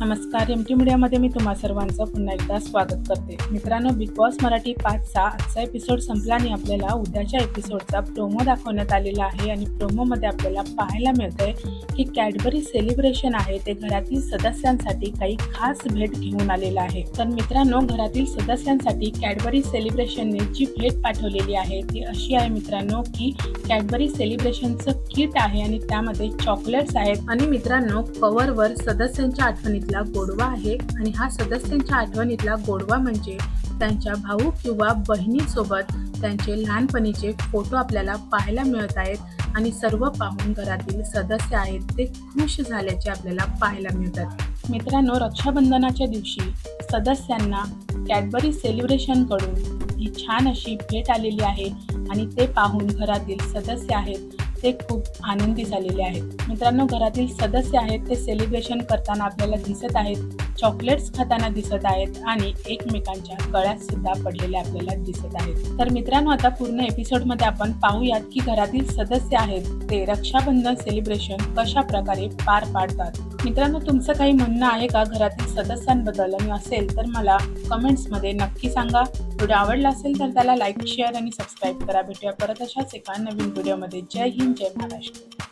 नमस्कार M T मीडियामध्ये मी तुम्हा सर्वांचं पुन्हा एकदा स्वागत करते. मित्रांनो बिग बॉस मराठी पाचचा आजचा एपिसोड संपला आणि आपल्याला उद्याच्या एपिसोडचा प्रोमो दाखवण्यात आलेला आहे आणि प्रोमोमध्ये आपल्याला पाहायला मिळतंय की कॅडबरी सेलिब्रेशन आहे. ते घरातील सदस्यांसाठी काही खास भेट घेऊन आलेलं आहे. तर मित्रांनो घरातील सदस्यांसाठी कॅडबरी सेलिब्रेशनने जी भेट पाठवलेली आहे ती अशी आहे मित्रांनो की कॅडबरी सेलिब्रेशनचं किट आहे आणि त्यामध्ये चॉकलेट्स आहेत. आणि मित्रांनो कवरवर सदस्यांच्या आठवणीत आठवणीतला गोडवा आहे आणि हा सदस्यांच्या आठवणीतला गोडवा म्हणजे त्यांच्या भाऊ किंवा बहिणीसोबत त्यांचे लहानपणीचे फोटो आपल्याला पाहायला मिळत आहेत आणि सर्व पाहून घरातील सदस्य आहेत ते खुश झाल्याचे आपल्याला पाहायला मिळतात. मित्रांनो रक्षाबंधनाच्या दिवशी सदस्यांना कॅडबरी सेलिब्रेशनकडून ही छान अशी भेट आलेली आहे आणि ते पाहून घरातील सदस्य आहेत ते खूप आनंदी झालेले आहेत. मित्रांनो घरातील सदस्य आहेत ते सेलिब्रेशन करताना आपल्याला दिसत आहेत. चॉकलेट्स खाताना दिसत आहेत आणि एकमेकांच्या गळ्यात सुद्धा पडलेल्या आपल्याला दिसत आहेत. तर मित्रांनो आता पूर्ण एपिसोडमध्ये आपण पाहूयात की घरातील सदस्य आहेत ते रक्षाबंधन सेलिब्रेशन कशा प्रकारे पार पाडतात. मित्रांनो तुमचं काही म्हणणं आहे का? घरातील सदस्यांबद्दल आणि असेल तर मला कमेंट्समध्ये नक्की सांगा. व्हिडिओ आवडला असेल तर त्याला लाईक शेअर आणि सबस्क्राईब करा. भेटूया परत अशाच एका नवीन व्हिडिओमध्ये जय हिंद जय महाराष्ट्र.